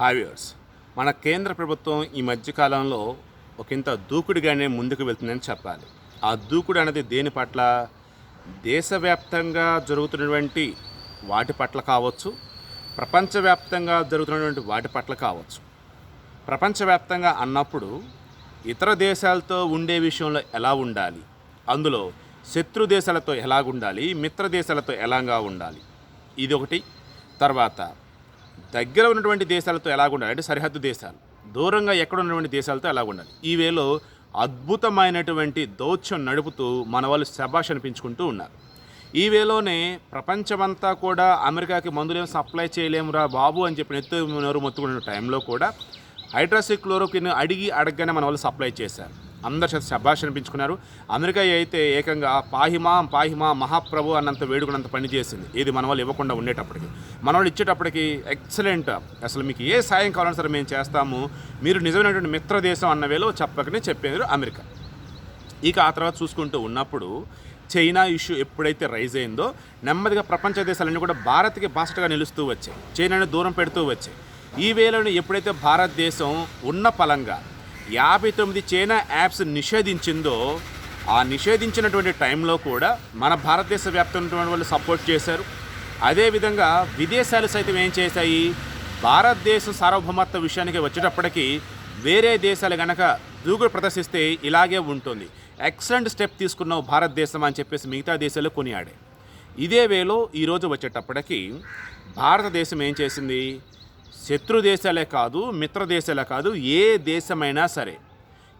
హావ్యూర్స్ మన కేంద్ర ప్రభుత్వం ఈ మధ్యకాలంలో ఒకంత దూకుడుగానే ముందుకు వెళ్తుందని చెప్పాలి. ఆ దూకుడు అనేది దేని పట్ల? దేశవ్యాప్తంగా జరుగుతున్నటువంటి వాటి పట్ల కావచ్చు ప్రపంచవ్యాప్తంగా జరుగుతున్నటువంటి వాటి పట్ల కావచ్చు. ప్రపంచవ్యాప్తంగా అన్నప్పుడు ఇతర దేశాలతో ఉండే విషయంలో ఎలా ఉండాలి? అందులో శత్రు దేశాలతో ఎలాగుండాలి? మిత్ర దేశాలతో ఎలాగా ఉండాలి? ఇది ఒకటి. తర్వాత దగ్గర ఉన్నటువంటి దేశాలతో ఎలాగుండాలి? అంటే సరిహద్దు దేశాలు. దూరంగా ఎక్కడ ఉన్నటువంటి దేశాలతో ఎలాగుండాలి? ఈ వేలో అద్భుతమైనటువంటి దౌత్యం నడుపుతూ మన వాళ్ళు శబాష్ అనిపించుకుంటూ ఉన్నారు. ఈ వేలోనే ప్రపంచమంతా కూడా అమెరికాకి మందులేం సప్లై చేయలేమురా బాబు అని చెప్పి ఎత్తు నోరు మొత్తుకునే టైంలో కూడా హైడ్రాసిక్లోరోకిన్ అడిగి అడగగానే మన వాళ్ళు సప్లై చేశారు. అందరి చేత శబాష్ అనిపించుకున్నారు. అమెరికా అయితే ఏకంగా పాహిమా పాహిమా మహాప్రభు అన్నంత వేడుకున్నంత పని చేసింది. ఇది మన వాళ్ళు ఇవ్వకుండా ఉండేటప్పటికి. మన వాళ్ళు ఇచ్చేటప్పటికి ఎక్సలెంట్. అసలు మీకు ఏ సాయం కావాలన్నా సరే మేము చేస్తాము. మీరు నిజమైనటువంటి మిత్ర దేశం అన్న వేలో చెప్పకనే చెప్పేది అమెరికా. ఇక ఆ తర్వాత చూసుకుంటూ ఉన్నప్పుడు చైనా ఇష్యూ ఎప్పుడైతే రైజ్ అయిందో నెమ్మదిగా ప్రపంచ దేశాలన్నీ కూడా భారత్కి బాసటగా నిలుస్తూ వచ్చాయి. చైనాని దూరం పెడుతూ వచ్చాయి. ఈ వేళను ఎప్పుడైతే భారతదేశం ఉన్న పలంగా యాభై తొమ్మిది చైనా యాప్స్ నిషేధించిందో ఆ నిషేధించినటువంటి టైంలో కూడా మన భారతదేశ వ్యాప్తంగా ఉన్నటువంటి వాళ్ళు సపోర్ట్ చేశారు. అదేవిధంగా విదేశాలు సైతం ఏం చేశాయి? భారతదేశం సార్వభౌమత్వ విషయానికి వచ్చేటప్పటికీ వేరే దేశాలు గనక దూకుడు ప్రదర్శిస్తే ఇలాగే ఉంటుంది. ఎక్సలెంట్ స్టెప్ తీసుకున్నావు భారతదేశం అని చెప్పేసి మిగతా దేశాలు కొనియాడే ఇదే వేలో ఈరోజు వచ్చేటప్పటికి భారతదేశం ఏం చేసింది? శత్రు దేశాలే కాదు మిత్ర దేశాలే కాదు ఏ దేశమైనా సరే.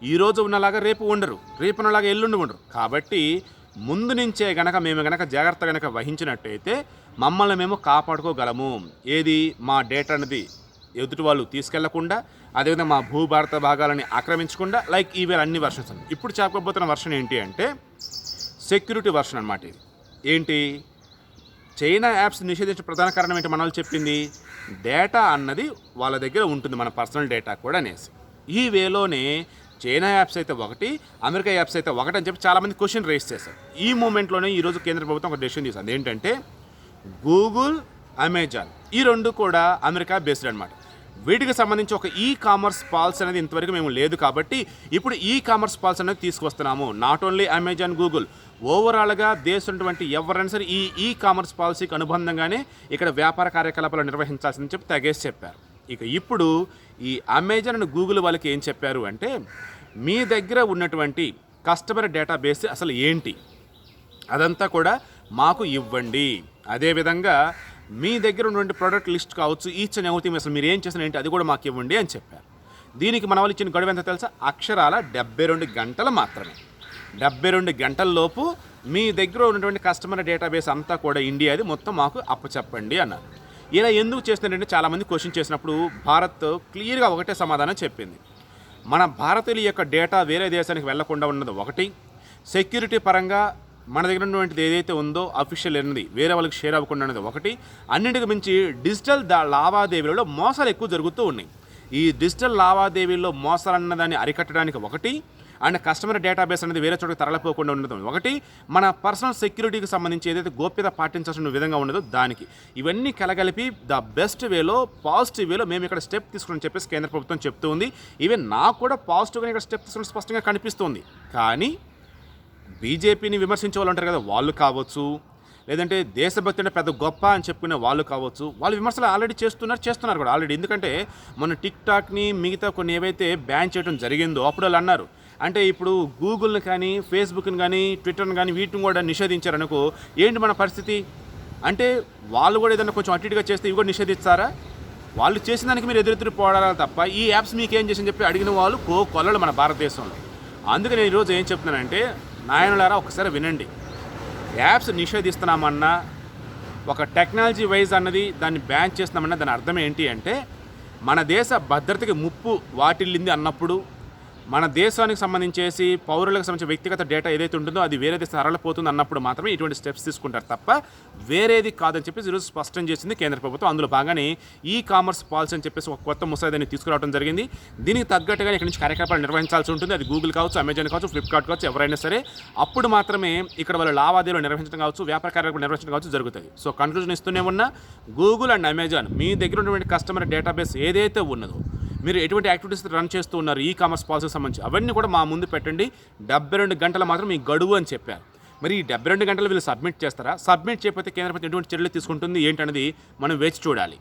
ఈరోజు ఉన్నలాగా రేపు ఉండరు రేపు ఉన్నలాగా ఎల్లుండి ఉండరు. కాబట్టి ముందు నుంచే గనక మేము గనక జాగ్రత్త గనక వహించినట్టయితే మమ్మల్ని మేము కాపాడుకోగలము. ఏది? మా డేటా అనేది ఎదుటి వాళ్ళు తీసుకెళ్ళకుండా అదేవిధంగా మా భూభారత భాగాలని ఆక్రమించకుండా లైక్ ఈవేళ అన్ని వర్షన్స్ ఇప్పుడు చెప్పబోతున్న వర్షన్ ఏంటి అంటే సెక్యూరిటీ వర్షన్ అనమాట ఇది. ఏంటి? చైనా యాప్స్ నిషేధించిన ప్రధాన కారణం ఏంటి? మన చెప్పింది. డేటా అన్నది వాళ్ళ దగ్గర ఉంటుంది మన పర్సనల్ డేటా కూడా అనేసి. ఈ వేలోనే చైనా యాప్స్ అయితే ఒకటి అమెరికా యాప్స్ అయితే ఒకటి అని చెప్పి చాలామంది క్వశ్చన్ రేస్ చేశారు. ఈ మూమెంట్లోనే ఈరోజు కేంద్ర ప్రభుత్వం ఒక డెసిషన్ తీసుకుంది ఏంటంటే గూగుల్ అమెజాన్ ఈ రెండు కూడా అమెరికా బేస్డ్ అనమాట వీటికి సంబంధించి ఒక ఈ కామర్స్ పాల్స్ అనేది ఇంతవరకు మేము లేదు కాబట్టి ఇప్పుడు ఈ కామర్స్ పాల్స్ అనేది తీసుకొస్తున్నాము నాట్ ఓన్లీ అమెజాన్ గూగుల్ ఓవరాల్గా దేశంటువంటి ఎవరైనా సరే ఈ ఈ కామర్స్ పాలసీకి అనుబంధంగానే ఇక్కడ వ్యాపార కార్యకలాపాలు నిర్వహించాల్సిందని చెప్పి తగేసి చెప్పారు. ఇక ఇప్పుడు ఈ అమెజాన్ అండ్ గూగుల్ వాళ్ళకి ఏం చెప్పారు అంటే మీ దగ్గర ఉన్నటువంటి కస్టమర్ డేటాబేస్ అసలు ఏంటి? అదంతా కూడా మాకు ఇవ్వండి. అదేవిధంగా మీ దగ్గర ఉన్నటువంటి ప్రోడక్ట్ లిస్ట్ కావచ్చు ఈచ్ అండ్ ఎవ్రీథింగ్ అసలు మీరు ఏం చేసిన ఏంటి అది కూడా మాకు ఇవ్వండి అని చెప్పారు. దీనికి మన వాళ్ళు ఇచ్చిన గడువు ఎంత తెలుసా? అక్షరాల డెబ్బై రెండు గంటలు మాత్రమే. డెబ్బై రెండు గంటల్లోపు మీ దగ్గర ఉన్నటువంటి కస్టమర్ డేటాబేస్ అంతా కూడా ఇండియాది మొత్తం మాకు అప్పచెప్పండి అన్నారు. ఇలా ఎందుకు చేస్తున్నారంటే చాలామంది క్వశ్చన్ చేసినప్పుడు భారత్ క్లియర్గా ఒకటే సమాధానం చెప్పింది. మన భారతీయుల యొక్క డేటా వేరే దేశానికి వెళ్ళకుండా ఉన్నది ఒకటి. సెక్యూరిటీ పరంగా మన దగ్గర ఉన్నటువంటిది ఏదైతే ఉందో అఫీషియల్ అన్నది వేరే వాళ్ళకి షేర్ అవ్వకుండా ఉన్నది ఒకటి. అన్నింటికి మించి డిజిటల్ దా లావాదేవీలలో మోసాలు ఎక్కువ జరుగుతూ ఉన్నాయి. ఈ డిజిటల్ లావాదేవీల్లో మోసాలు అన్నదాన్ని అరికట్టడానికి ఒకటి అండ్ కస్టమర్ డేటాబేస్ అనేది వేరే చోటకి తరలిపోకుండా ఉండదు ఒకటి. మన పర్సనల్ సెక్యూరిటీకి సంబంధించి ఏదైతే గోప్యత పాటించాల్సిన విధంగా ఉండదో దానికి. ఇవన్నీ కలగలిపి ద బెస్ట్ వేలో పాజిటివ్ వేలో మేము ఇక్కడ స్టెప్ తీసుకుని చెప్పేసి కేంద్ర ప్రభుత్వం చెప్తూ ఉంది. ఈవెన్ నాకు కూడా పాజిటివ్గా ఇక్కడ స్టెప్ తీసుకుని స్పష్టంగా కనిపిస్తుంది కానీ బీజేపీని విమర్శించే వాళ్ళు ఉంటారు కదా వాళ్ళు కావచ్చు. లేదంటే దేశభక్తి అంటే పెద్ద గొప్ప అని చెప్పుకునే వాళ్ళు కావచ్చు. వాళ్ళు విమర్శలు ఆల్రెడీ చేస్తున్నారు చేస్తున్నారు కూడా ఆల్రెడీ ఎందుకంటే మన టిక్ టాక్ని మిగతా కొన్ని ఏవైతే బ్యాన్ చేయడం జరిగిందో అప్పుడు వాళ్ళు అన్నారు. అంటే ఇప్పుడు గూగుల్ని కానీ ఫేస్బుక్ని కానీ ట్విట్టర్ని కానీ వీటిని కూడా నిషేధించారనుకో ఏంటి మన పరిస్థితి? అంటే వాళ్ళు కూడా ఏదైనా కొంచెం అటు ఇటుగా చేస్తే ఇవి కూడా నిషేధిస్తారా? వాళ్ళు చేసిన దానికి మీరు ఎదురెదురు పోవడాలి తప్ప ఈ యాప్స్ మీకు ఏం చేసి చెప్పి అడిగిన వాళ్ళు కో కొల్లలు మన భారతదేశంలో. అందుకే నేను ఈరోజు ఏం చెప్తున్నానంటే నాయనులారా ఒకసారి వినండి. యాప్స్ నిషేధిస్తున్నామన్నా ఒక టెక్నాలజీ వైజ్ అన్నది దాన్ని బ్యాన్ చేస్తున్నామన్నా దాని అర్థం ఏంటి అంటే మన దేశ భద్రతకి ముప్పు వాటిల్లింది అన్నప్పుడు మన దేశానికి సంబంధించేసి పౌరులకు సంబంధించిన వ్యక్తిగత డేటా ఏదైతే ఉంటుందో అది వేరే సరళపోతుంది అన్నప్పుడు మాత్రమే ఇటువంటి స్టెప్స్ తీసుకుంటారు తప్ప వేరేది కాదని చెప్పేసి ఈరోజు స్పష్టం చేసింది కేంద్ర ప్రభుత్వం. అందులో బాగానే ఈ కామర్స్ పాలసీ అని చెప్పేసి ఒక కొత్త ముసాయిదాన్ని తీసుకురావడం జరిగింది. దీనికి తగ్గట్టుగా ఇక్కడ నుంచి కార్యకలాపాలు నిర్వహించాల్సి ఉంటుంది. అది గూగుల్ కావచ్చు అమెజాన్ కావచ్చు ఫ్లిప్కార్ట్ కావచ్చు ఎవరైనా సరే అప్పుడు మాత్రమే ఇక్కడ వాళ్ళ లావాదేవీలు నిర్వహించడం కావచ్చు వ్యాపార కార్యకలాపాలు నిర్వహించడం కావచ్చు జరుగుతుంది సో కన్క్లూజన్ ఇస్తూనే ఉన్నా గూగుల్ అండ్ అమెజాన్ మీ దగ్గర ఉన్నటువంటి కస్టమర్ డేటాబేస్ ఏదైతే ఉన్నదో మీరు ఎటువంటి యాక్టివిటీస్ రన్ చేస్తూ ఉన్నారు ఈ కామర్స్ పాలసీకి సంబంధించి అవన్నీ కూడా మా ముందు పెట్టండి. డెబ్బై రెండు గంటలు మాత్రం మీ గడువు అని చెప్పారు. మరి ఈ డెబ్బై రెండు గంటలు వీళ్ళు సబ్మిట్ చేస్తారా? సబ్మిట్ చేయకపోతే కేంద్ర ప్రభుత్వం ఎటువంటి చర్యలు తీసుకుంటుంది? ఏంటనేది మనం వేచి చూడాలి.